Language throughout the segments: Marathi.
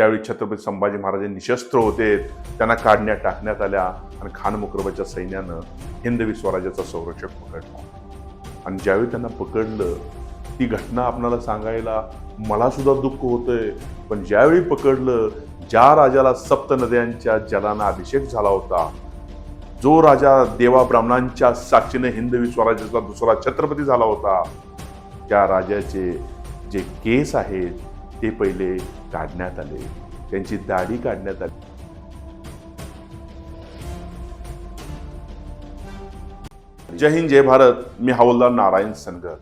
त्यावेळी छत्रपती संभाजी महाराज निशस्त्र होते. त्यांना काढण्यात टाकण्यात आल्या आणि खान मुकरबाच्या सैन्यानं हिंदवी स्वराज्याचा संरक्षक पकडला. आणि ज्यावेळी त्यांना पकडलं ती घटना आपणाला सांगायला मलासुद्धा दुःख होतंय. पण ज्यावेळी पकडलं ज्या राजाला सप्त नद्यांच्या जलानं अभिषेक झाला होता जो राजा देवा ब्राह्मणांच्या साक्षीने हिंदवी स्वराज्याचा दुसरा छत्रपती झाला होता त्या राजाचे जे केस आहेत ते पहिले काढण्यात आले. त्यांची दाढी काढण्यात आली. जय हिंद जय भारत. मी हवलदार नारायण सनगर.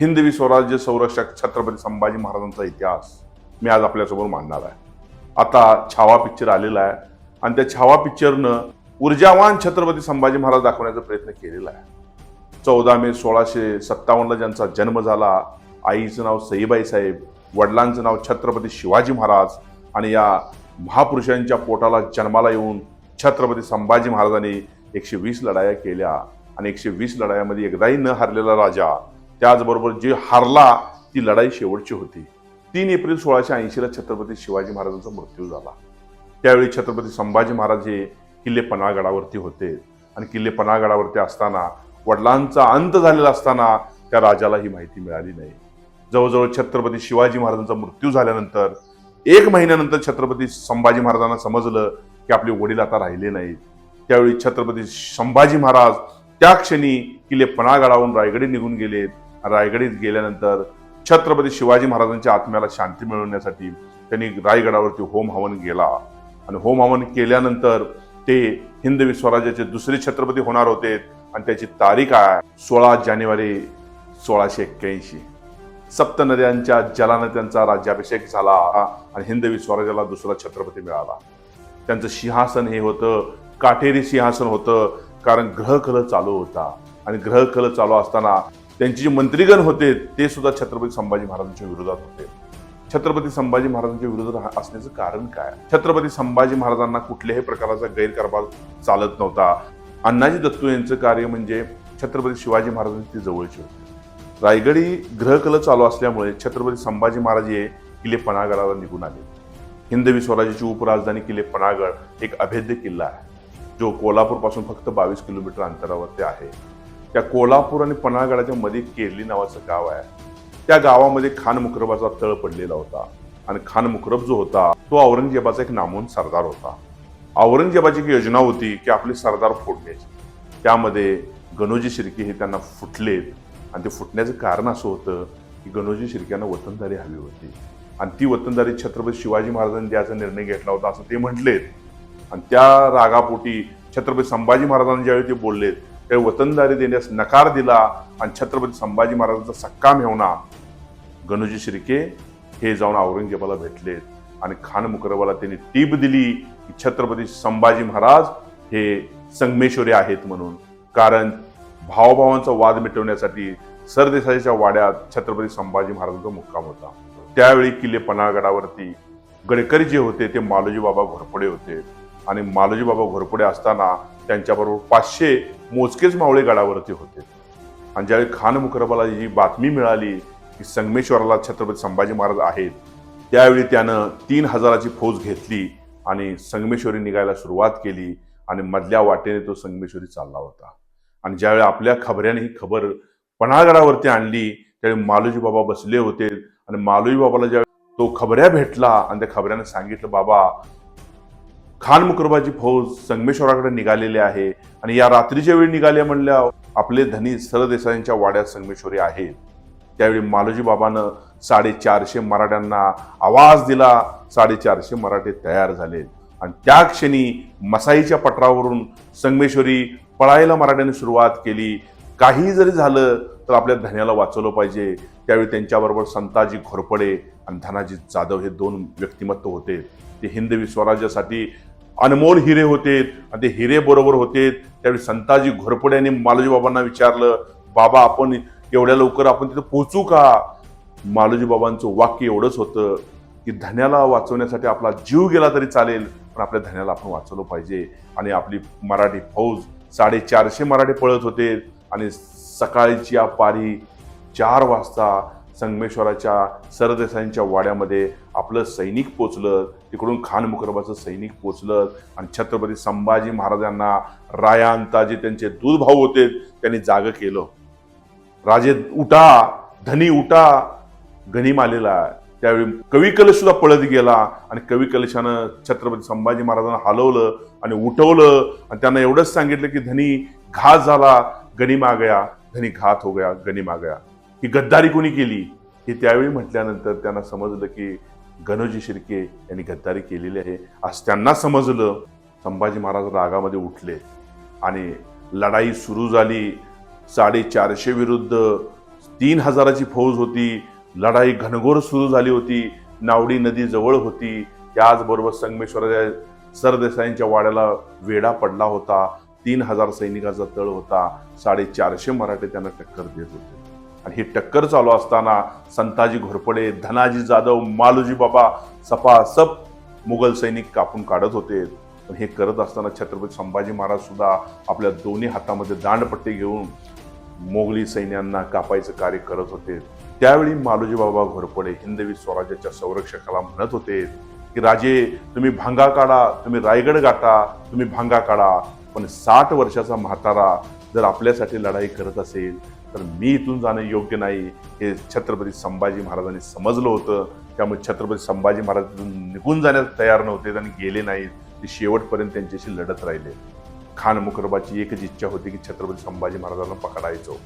हिंदवी स्वराज्य संरक्षक छत्रपती संभाजी महाराजांचा इतिहास मी आज आपल्यासमोर मांडणार आहे. आता छावा पिक्चर आलेला आहे आणि त्या छावा पिक्चरनं ऊर्जावान छत्रपती संभाजी महाराज दाखवण्याचा प्रयत्न केलेला आहे. चौदा मे सोळाशे सत्तावन्नला ज्यांचा जन्म झाला आईचं नाव सईबाई साहेब वडिलांचं नाव छत्रपती शिवाजी महाराज आणि या महापुरुषांच्या पोटाला जन्माला येऊन छत्रपती संभाजी महाराजांनी एकशे वीस लढाया केल्या आणि एकशे वीस लढायामध्ये एकदाही न हरलेला राजा त्याचबरोबर जे हारला ती लढाई शेवटची होती. तीन एप्रिल सोळाशे ऐंशीला छत्रपती शिवाजी महाराजांचा मृत्यू झाला. त्यावेळी छत्रपती संभाजी महाराज हे किल्ले पन्हाळगडावरती होते आणि किल्ले पन्हाळगडावरती असताना वडिलांचा अंत झालेला असताना त्या राजाला ही माहिती मिळाली नाही. जवळजवळ छत्रपती शिवाजी महाराजांचा मृत्यू झाल्यानंतर एक महिन्यानंतर छत्रपती संभाजी महाराजांना समजलं की आपले वडील आता राहिले नाहीत. त्यावेळी छत्रपती संभाजी महाराज त्या क्षणी किल्ले पन्हाळगडावरून रायगडी निघून गेलेत. रायगडीत गेल्यानंतर छत्रपती शिवाजी महाराजांच्या आत्म्याला शांती मिळवण्यासाठी त्यांनी रायगडावरती होम हवन गेला आणि होम हवन केल्यानंतर ते हिंदवी स्वराज्याचे दुसरे छत्रपती होणार होते. आणि त्याची तारीख आहे सोळा जानेवारी सोळाशे एक्क्याऐंशी. सप्त नद्यांच्या जलानं त्यांचा राज्याभिषेक झाला आणि हिंदवी स्वराज्याला दुसरा छत्रपती मिळाला. त्यांचं सिंहासन हे होतं काटेरी सिंहासन होतं कारण ग्रहकल चालू होता. आणि ग्रहकल चालू असताना त्यांचे जे मंत्रीगण होते ते सुद्धा छत्रपती संभाजी महाराजांच्या विरोधात होते. छत्रपती संभाजी महाराजांच्या विरोधात असण्याचं कारण काय? छत्रपती संभाजी महाराजांना कुठल्याही प्रकाराचा गैरकारभार चालत नव्हता. अण्णाजी दत्तू यांचं कार्य म्हणजे छत्रपती शिवाजी महाराजांची जवळची होते रायगडी ग्रहकल चालू असल्यामुळे छत्रपती संभाजी महाराज हे किल्ले पनागडाला निघून आले. हिंदवी स्वराज्याची उपराजधानी किल्ले पन्हाळगड एक अभेद्य किल्ला आहे. जो कोल्हापूरपासून फक्त बावीस किलोमीटर अंतरावरती आहे. त्या कोल्हापूर आणि पनागडाच्या मध्ये केरली नावाचं गाव आहे. त्या गावामध्ये खान मुकरबाचा तळ पडलेला होता. आणि खान मुकरब जो होता तो औरंगजेबाचा एक नामवंत सरदार होता. औरंगजेबाची एक योजना होती की आपले सरदार फोडण्याची त्यामध्ये गणोजी शिर्के हे त्यांना फुटलेत. आणि ते फुटण्याचं कारण असं होतं की गणोजी शिर्क्यांना वतनदारी हवी होती. आणि ती वतनदारी छत्रपती शिवाजी महाराजांनी द्यायचा निर्णय घेतला होता असं ते म्हटलेत. आणि त्या रागापोटी छत्रपती संभाजी महाराजांनी ज्यावेळी ते बोललेत त्यावेळी वतनदारी देण्यास नकार दिला आणि छत्रपती संभाजी महाराजांचा सक्का मेवणा गणोजी शिर्के हे जाऊन औरंगजेबाला भेटलेत. आणि खान मुकरबाला त्यांनी टीप दिली की छत्रपती संभाजी महाराज हे संगमेश्वरी आहेत म्हणून. कारण भावभावांचा वाद मिटवण्यासाठी सरदेसाईच्या वाड्यात छत्रपती संभाजी महाराजांचा मुक्काम होता. त्यावेळी किल्ले पन्हाळगडावरती गडकरी जे होते ते मालोजी बाबा घोरपडे होते. आणि मालोजी बाबा घोरपडे असताना त्यांच्याबरोबर पाचशे मोजकेच मावळे गडावरती होते. आणि ज्यावेळी खान मुखरबाला ही बातमी मिळाली की संगमेश्वराला छत्रपती संभाजी महाराज आहेत त्यावेळी त्यानं तीन हजाराची फौज घेतली आणि संगमेश्वरी निघायला सुरुवात केली आणि मधल्या वाटेने तो संगमेश्वरी चालला होता. आणि ज्यावेळी आपल्या खबऱ्याने ही खबर पणागडावरती आणली त्यावेळी मालोजी बाबा बसले होते. आणि मालोजी बाबाला ज्यावेळी तो खबऱ्या भेटला आणि त्या खबऱ्यानं सांगितलं बाबा खान मुकरबाची फौज संगमेश्वराकडे निघालेली आहे आणि या रात्रीच्या वेळी निघाले म्हणल्या आपले धनी सरदेसाईंच्या वाड्यात संगमेश्वरी आहेत त्यावेळी मालोजी बाबानं साडेचारशे मराठ्यांना आवाज दिला साडेचारशे मराठे तयार झाले. आणि त्या क्षणी मसाईच्या पटरावरून संगमेश्वरी पळायला मराठ्यांनी सुरुवात केली. काही जरी झालं तर आपल्या धन्याला वाचवलं पाहिजे. त्यावेळी त्यांच्याबरोबर संताजी घोरपडे आणि धनाजी जाधव हे दोन व्यक्तिमत्व होते. ते हिंदवी स्वराज्यासाठी अनमोल हिरे होते आणि ते हिरे बरोबर होते. त्यावेळी संताजी घोरपडे यांनी मालोजी बाबांना विचारलं बाबा आपण एवढ्या लवकर आपण तिथे पोहोचू का? मालोजी बाबांचं वाक्य एवढंच होतं की धन्याला वाचवण्यासाठी आपला जीव गेला तरी चालेल पण आपल्या धन्याला आपण वाचवलं पाहिजे. आणि आपली मराठी फौज साडेचारशे मराठी पळत होते आणि सकाळची या पारी चार वाजता संगमेश्वराच्या सरदेसाईंच्या वाड्यामध्ये आपलं सैनिक पोचलं. तिकडून खान मुकरबाचं सैनिक पोचलं आणि छत्रपती संभाजी महाराजांना रायांता जे त्यांचे दूध भाऊ होते त्यांनी जाग केलं. राजे उठा धनी उठा गनिम आलेला त्यावेळी कवी कलश सुद्धा पळत गेला आणि कवी कलशानं छत्रपती संभाजी महाराजांना हलवलं आणि उठवलं. आणि त्यांना एवढंच सांगितलं की धनी घास झाला गनिम आ गया. धनी घात हो गया गनिम आ गया. ही गद्दारी कोणी केली? हे त्यावेळी म्हटल्यानंतर त्यांना समजलं की गणोजी शिर्के यांनी गद्दारी केलेली आहे. आज त्यांना समजलं संभाजी महाराज रागामध्ये उठले. आणि लढाई सुरू झाली. साडेचारशे विरुद्ध तीन हजाराची फौज होती. लढाई घनघोर सुरू झाली होती. नावडी नदी जवळ होती. त्याचबरोबर संगमेश्वराच्या सरदेसाईंच्या वाड्याला वेढा पडला होता. तीन हजार सैनिकाचा तळ होता. साडेचारशे मराठे त्यांना टक्कर देत होते. आणि ही टक्कर चालू असताना संताजी घोरपडे धनाजी जाधव मालूजी बाबा सपासप मुघल सैनिक कापून काढत होते. पण हे करत असताना छत्रपती संभाजी महाराज सुद्धा आपल्या दोन्ही हातामध्ये दांडपट्टी घेऊन मोगली सैन्यांना कापायचं कार्य करत होते. त्यावेळी मालोजी बाबा घोरपडे हिंदवी स्वराज्याच्या संरक्षकाला म्हणत होते की राजे तुम्ही भांगा काढा तुम्ही रायगड गाठा तुम्ही भांगा काढा पण साठ वर्षाचा म्हातारा जर आपल्यासाठी लढाई करत असेल तर मी इथून जाणं योग्य नाही. हे छत्रपती संभाजी महाराजांनी समजलं होतं. त्यामुळे छत्रपती संभाजी महाराज तिथून निघून जाण्यास तयार नव्हते आणि गेले नाहीत. ते शेवटपर्यंत त्यांच्याशी लढत राहिले. खान मुकरबाची एकच इच्छा होती की छत्रपती संभाजी महाराजांना पकडायचो.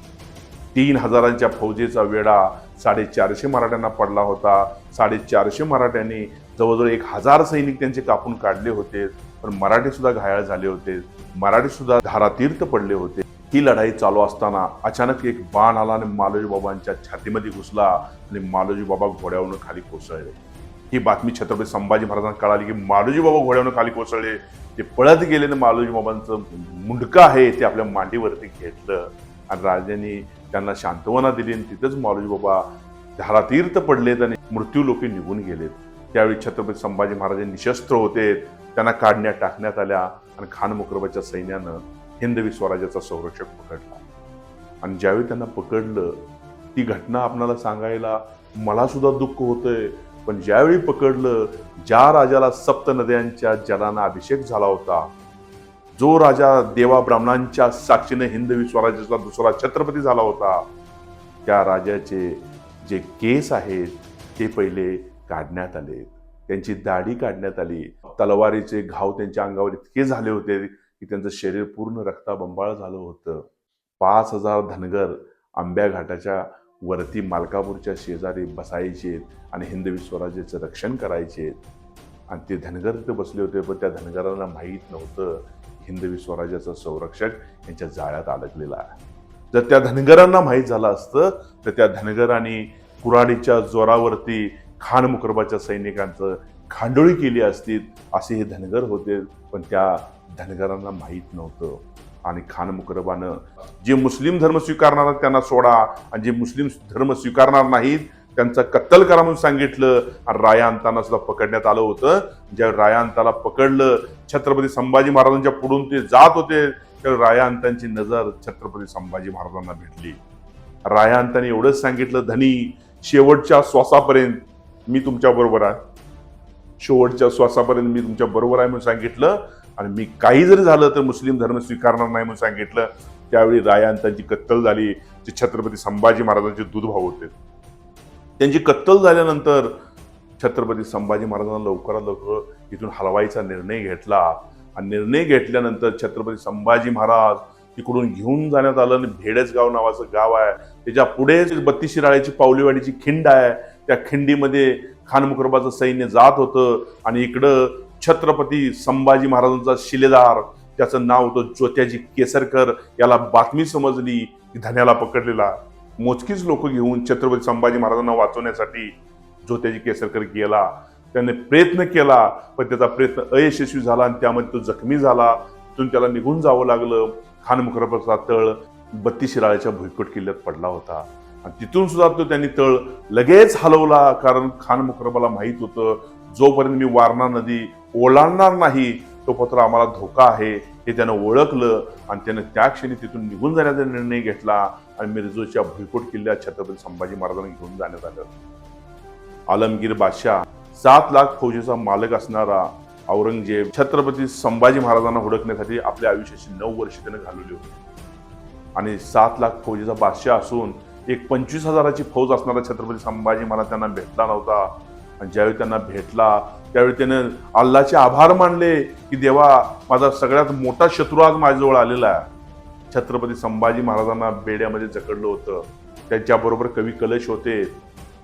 तीन हजारांच्या फौजेचा वेढा साडेचारशे मराठ्यांना पडला होता. साडेचारशे मराठ्यांनी जवळजवळ एक हजार सैनिक त्यांचे कापून काढले होते. पण मराठी सुद्धा घायाळ झाले होते. मराठी सुद्धा धारातीर्थ पडले होते. ही लढाई चालू असताना अचानक एक बाण आला आणि मालोजी बाबांच्या छातीमध्ये घुसला आणि मालोजी बाबा घोड्यावरून खाली कोसळले. ही बातमी छत्रपती संभाजी महाराजांना कळाली की मालोजी बाबा घोड्यावरून खाली कोसळले. ते पळत गेले आणि मालोजी बाबांचं मुंडकं आहे ते आपल्या मांडीवरती घेतलं. आणि राजांनी त्यांना शांतवना दिली आणि तिथंच मालोजी बाबा धारातीर्थ पडलेत आणि मृत्यूलोकी निघून गेलेत. त्यावेळी छत्रपती संभाजी महाराज निशस्त्र होते. त्यांना काढण्यात टाकण्यात आल्या आणि खान मुकरबाच्या सैन्यानं हिंदवी स्वराज्याचा संरक्षक पकडला. आणि ज्यावेळी त्यांना पकडलं ती घटना आपणाला सांगायला मला सुद्धा दुःख होतंय. पण ज्यावेळी पकडलं ज्या राजाला सप्त नद्यांच्या जलानं अभिषेक झाला होता जो राजा देवा ब्राह्मणांच्या साक्षीने हिंदवी स्वराज्याचा दुसरा छत्रपती झाला होता त्या राजाचे जे केस आहेत ते पहिले काढण्यात आले. त्यांची दाढी काढण्यात आली. तलवारीचे घाव त्यांच्या अंगावर इतके झाले होते की त्यांचं शरीर पूर्ण रक्ताबंबाळ झालं होतं. पाच हजार धनगर आंब्या घाटाच्या वरती मालकापूरच्या शेजारी बसायचे आणि हिंदवी स्वराज्याचं रक्षण करायचे. आणि ते धनगर तिथे बसले होते पण त्या धनगरांना माहीत नव्हतं हिंदवी स्वराज्याचा संरक्षक यांच्या जाळ्यात अडकलेला आहे. जर त्या धनगरांना माहीत झालं असतं तर त्या धनगरांनी कुराडीच्या जोरावरती खान मुकरबाच्या सैनिकांचं खांडोळी केली असती असे हे धनगर होते पण त्या धनगरांना माहीत नव्हतं. आणि खान मुकरबानं जे मुस्लिम धर्म स्वीकारणार त्यांना सोडा. आणि जे मुस्लिम धर्म स्वीकारणार नाहीत त्यांचा कत्तल करा म्हणून सांगितलं. आणि राया सुद्धा पकडण्यात आलं होतं. ज्या राया अंताला पकडलं छत्रपती संभाजी महाराजांच्या पुढून ते जात होते तर राया अंतांची नजर छत्रपती संभाजी महाराजांना भेटली. राया अंताने एवढंच सांगितलं धनी शेवटच्या श्वासापर्यंत मी तुमच्या बरोबर आहे. शेवटच्या श्वासापर्यंत मी तुमच्या बरोबर आहे म्हणून सांगितलं. आणि मी काही जरी झालं तर मुस्लिम धर्म स्वीकारणार नाही म्हणून सांगितलं. त्यावेळी रायांतांची कत्तल झाली. जे छत्रपती संभाजी महाराजांचे दूधभाव होते. त्यांची कत्तल झाल्यानंतर छत्रपती संभाजी महाराजांना लवकरात लवकर इथून हलवायचा निर्णय घेतला. आणि निर्णय घेतल्यानंतर छत्रपती संभाजी महाराज तिकडून घेऊन जाण्यात आलं. आणि भेडेसगाव नावाचं गाव आहे. त्याच्या पुढे बत्तीस शिराळ्याची पावलीवाडीची खिंड आहे. त्या खिंडीमध्ये खानमुखरबाचं सैन्य जात होतं आणि इकडं छत्रपती संभाजी महाराजांचा शिलेदार त्याचं नाव होतं ज्योत्याजी केसरकर याला बातमी समजली की धन्याला पकडलेला. मोजकीच लोक घेऊन छत्रपती संभाजी महाराजांना वाचवण्यासाठी ज्योत्याजी केसरकर गेला. त्याने प्रयत्न केला पण त्याचा प्रयत्न अयशस्वी झाला आणि त्यामध्ये तो जखमी झाला. तिथून त्याला निघून जावं लागलं. खान मुखरबाचा तळ बत्तीशिराळ्याच्या भुईकोट किल्ल्यात पडला होता. आणि तिथून सुद्धा तो त्यांनी तळ लगेच हलवला कारण खान मुकरबाला माहीत होतं जोपर्यंत मी वारणा नदी ओलांडणार नाही तोपर्यंत आम्हाला धोका आहे हे त्यानं ओळखलं आणि त्यानं त्या क्षणी तिथून निघून जाण्याचा निर्णय घेतला आणि मिरजोच्या भुईकोट किल्ल्यात छत्रपती संभाजी महाराजांना घेऊन जाण्यात आलं. आलमगीर बादशाह सात लाख फौजेचा मालक असणारा औरंगजेब छत्रपती संभाजी महाराजांना हुडकण्यासाठी आपल्या आयुष्याची नऊ वर्ष त्यानं घालवली होती. आणि सात लाख फौजेचा बादशाह असून एक पंचवीस हजाराची फौज असणारा छत्रपती संभाजी महाराज त्यांना भेटला नव्हता. आणि ज्यावेळी त्यांना भेटला त्यावेळी त्यानं अल्लाचे आभार मानले की देवा माझा सगळ्यात मोठा शत्रू आज माझ्याजवळ आलेला आहे. छत्रपती संभाजी महाराजांना बेड्यामध्ये जकडलं होतं. त्यांच्याबरोबर कवी कलश होते.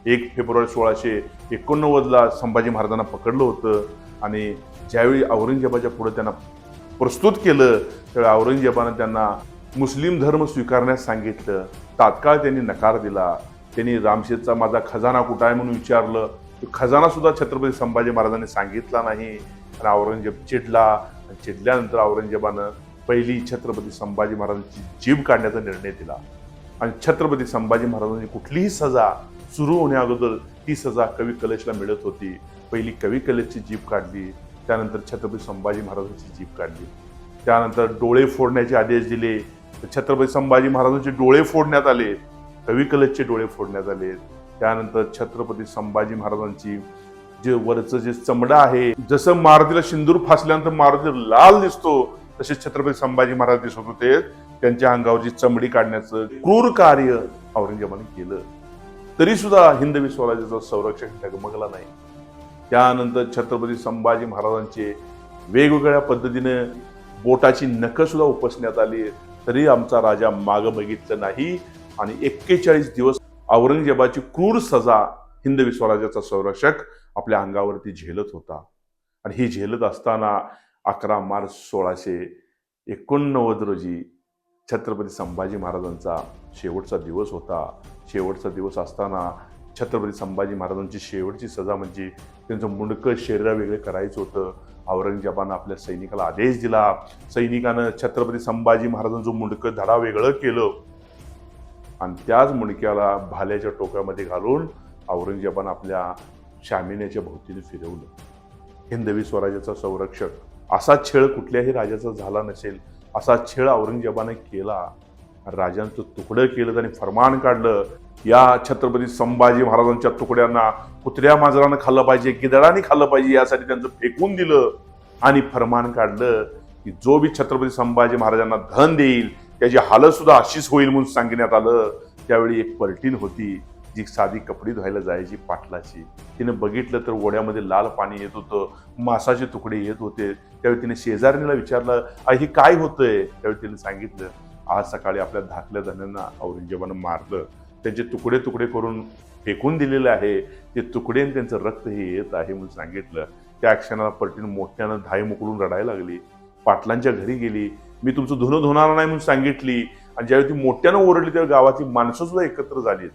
एक फेब्रुवारी सोळाशे एकोणनव्वदला संभाजी महाराजांना पकडलं होतं. आणि ज्यावेळी औरंगजेबाच्या पुढे त्यांना प्रस्तुत केलं त्यावेळी औरंगजेबानं त्यांना मुस्लिम धर्म स्वीकारण्यास सांगितलं तात्काळ त्यांनी नकार दिला. त्यांनी रामशेठचा माझा खजाना कुठं आहे म्हणून विचारलं. तो खजाना सुद्धा छत्रपती संभाजी महाराजांनी सांगितला नाही. आणि औरंगजेब चिडला. आणि चिडल्यानंतर औरंगजेबानं पहिली छत्रपती संभाजी महाराजांची जीभ काढण्याचा निर्णय दिला. आणि छत्रपती संभाजी महाराजांनी कुठलीही सजा सुरू होण्याअगोदर ती सजा कवी कलेशला मिळत होती. पहिली कवी कलेशची जीभ काढली. त्यानंतर छत्रपती संभाजी महाराजांची जीभ काढली. त्यानंतर डोळे फोडण्याचे आदेश दिले. तर छत्रपती संभाजी महाराजांचे डोळे फोडण्यात आले कवी कलशचे डोळे फोडण्यात आले. त्यानंतर छत्रपती संभाजी महाराजांची जे वरचं जे चमडा आहे जसं मारुतीला सिंदूर फासल्यानंतर मारुती लाल दिसतो तसे छत्रपती संभाजी महाराज दिसत होते. त्यांच्या अंगावरची चमडी काढण्याचं क्रूर कार्य औरंगजेबाने केलं. तरी सुद्धा हिंदवी स्वराज्याचं संरक्षण डगमगला नाही. त्यानंतर छत्रपती संभाजी महाराजांचे वेगवेगळ्या पद्धतीने बोटाची नखं सुद्धा उपसण्यात आली. तरी आमचा राजा मागं बघितलं नाही. आणि एक्केचाळीस दिवस औरंगजेबाची क्रूर सजा हिंदवी स्वराज्याचा संरक्षक आपल्या अंगावरती झेलत होता. आणि ही झेलत असताना अकरा मार्च सोळाशे एकोणनव्वद रोजी छत्रपती संभाजी महाराजांचा शेवटचा दिवस होता. शेवटचा दिवस असताना छत्रपती संभाजी महाराजांची शेवटची सजा म्हणजे त्यांचं मुंडकं शरीरा वेगळे करायचं होतं. औरंगजेबानं आपल्या सैनिकाला आदेश दिला. सैनिकानं छत्रपती संभाजी महाराजांचं मुंडकं धडा वेगळं केलं. आणि त्याच मुंडक्याला भाल्याच्या टोक्यामध्ये घालून औरंगजेबानं आपल्या शामिन्याच्या भोवतीने फिरवलं. हिंदवी स्वराज्याचा संरक्षक. असा छळ कुठल्याही राजाचा झाला नसेल. असा छळ औरंगजेबाने केला. राजांचं तुकडं केलं त्याने फरमान काढलं. या छत्रपती संभाजी महाराजांच्या तुकड्यांना कुत्र्या मांजरानं खाल्लं पाहिजे गिदडाने खाल्लं पाहिजे यासाठी त्यांचं फेकून दिलं आणि फरमान काढलं की जो बी छत्रपती संभाजी महाराजांना धन देईल त्याची हालत सुद्धा अशीच होईल म्हणून सांगण्यात आलं. त्यावेळी एक पर्टीन होती जी साधी कपडे धुवायला जायची पाटलाची. तिने बघितलं तर ओढ्यामध्ये लाल पाणी येत होतं मासाचे तुकडे येत होते. त्यावेळी तिने शेजारणीला विचारलं आई हे काय होतंय? त्यावेळी तिने सांगितलं आज सकाळी आपल्या धाकल्या धन्यांना औरंगजेबानं मारलं. त्यांचे तुकडे तुकडे करून फेकून दिलेले आहे. ते तुकडे त्यांचं रक्त हे येत आहे म्हणून सांगितलं. त्या क्षणाला पलटीन मोठ्यानं धाय मोकळून रडायला लागली. पाटलांच्या घरी गेली. मी तुमचं धुणं धुणार नाही म्हणून सांगितली. आणि ज्यावेळी ती मोठ्यानं ओरडली त्यावेळी गावातली माणसं सुद्धा एकत्र झालीत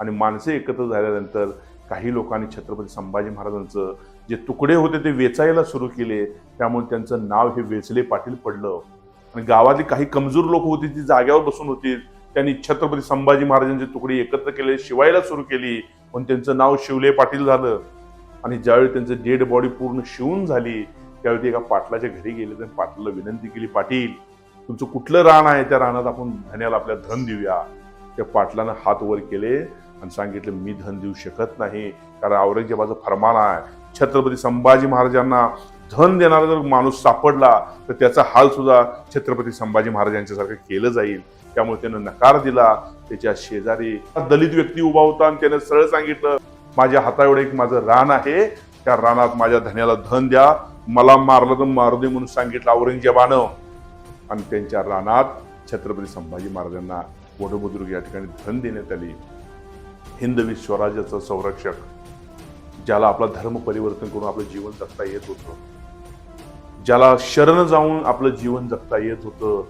आणि माणसं एकत्र झाल्यानंतर काही लोकांनी छत्रपती संभाजी महाराजांचं जे तुकडे होते ते वेचायला सुरू केले. त्यामुळे त्यांचं नाव हे वेचले पाटील पडलं. आणि गावातली काही कमजोर लोक होती ती जाग्यावर बसून होती. त्यांनी छत्रपती संभाजी महाराजांची तुकडे एकत्र केले शिवायला सुरू केली. पण त्यांचं नाव शिवले पाटील झालं. आणि ज्यावेळी त्यांचं डेड बॉडी पूर्ण शिवून झाली त्यावेळी ते एका पाटलाच्या घरी गेले. तर पाटलाला विनंती केली पाटील तुमचं कुठलं रान आहे त्या रानात? आपण धन्याला आपल्या धन देऊया. त्या पाटलानं हात वर केले आणि सांगितलं मी धन देऊ शकत नाही. कारण औरंगजेबाचं फरमान आहे. छत्रपती संभाजी महाराजांना धन देणारा जर माणूस सापडला तर त्याचा हाल सुद्धा छत्रपती संभाजी महाराजांच्यासारखं केलं जाईल. त्यामुळे त्यानं नकार दिला. त्याच्या शेजारी दलित व्यक्ती उभा होता आणि त्यानं सरळ सांगितलं माझ्या हाताएवढं एक माझं रान आहे. त्या रानात माझ्या धन्याला धन द्या. मला मारलं तर मारू दे म्हणून सांगितलं औरंगजेबानं. आणि त्यांच्या रानात छत्रपती संभाजी महाराजांना वडोबुद्रुक या ठिकाणी धन देण्यात आली. हिंदवी स्वराज्याचं संरक्षक ज्याला आपला धर्म परिवर्तन करून आपलं जीवन जगता येत होतं. ज्याला शरण जाऊन आपलं जीवन जगता येत होतं.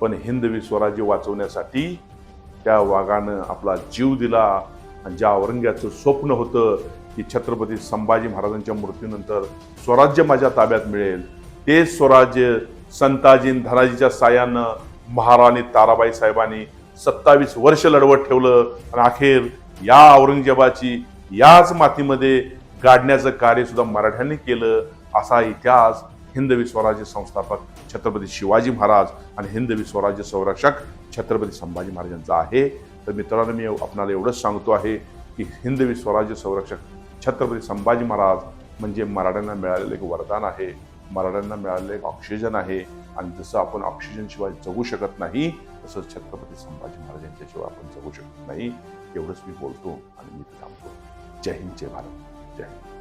पण हिंदवी स्वराज्य वाचवण्यासाठी त्या वाघानं आपला जीव दिला आणि ज्या औरंग्याचं स्वप्न होतं की छत्रपती संभाजी महाराजांच्या मृत्यूनंतर स्वराज्य माझ्या ताब्यात मिळेल ते स्वराज्य संताजी धनाजीच्या सायानं महाराणी ताराबाई साहेबांनी सत्तावीस वर्ष लढवत ठेवलं आणि अखेर या औरंगजेबाची याच मातीमध्ये गाडण्याचं कार्य सुद्धा मराठ्यांनी केलं असा इतिहास हिंदवी स्वराज्य संस्थापक छत्रपती शिवाजी महाराज आणि हिंदवी स्वराज्य संरक्षक छत्रपती संभाजी महाराजांचा आहे. तर मित्रांनो मी आपणाला एवढंच सांगतो आहे की हिंदवी स्वराज्य संरक्षक छत्रपती संभाजी महाराज म्हणजे मराठ्यांना मिळालेलं एक वरदान आहे. मराठ्यांना मिळालेलं एक ऑक्सिजन आहे. आणि जसं आपण ऑक्सिजनशिवाय जगू शकत नाही तसंच छत्रपती संभाजी महाराजांच्याशिवाय आपण जगू शकत नाही. एवढंच मी बोलतो आणि मी थांबतो. जय हिंद जय भारत. जय हिंद.